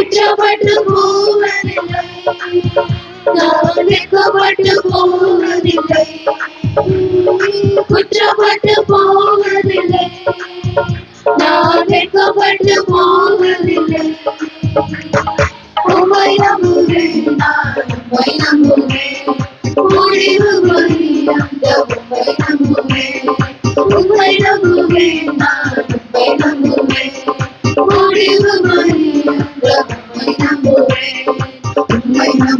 குற்றப்பட்டு போவதில்லை. நான் போவதில்லை. குற்றப்பட்டு போவதில்லை. நான் வெட்கப்பட்டு போவதில்லை. உம்மை நம்புகிறேன் நான் உம்மை நம்புகிறேன். உம்மை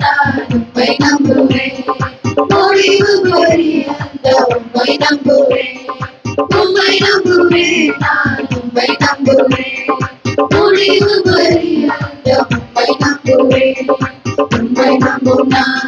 நம்புவேன் நம்புவேன் முடிவு பரியந்த உம்மை நம்புவேன் உம்மை நம்புவேன் நான் நம்புவேன் முடிவு நம்புவேன் நம்பும் நான்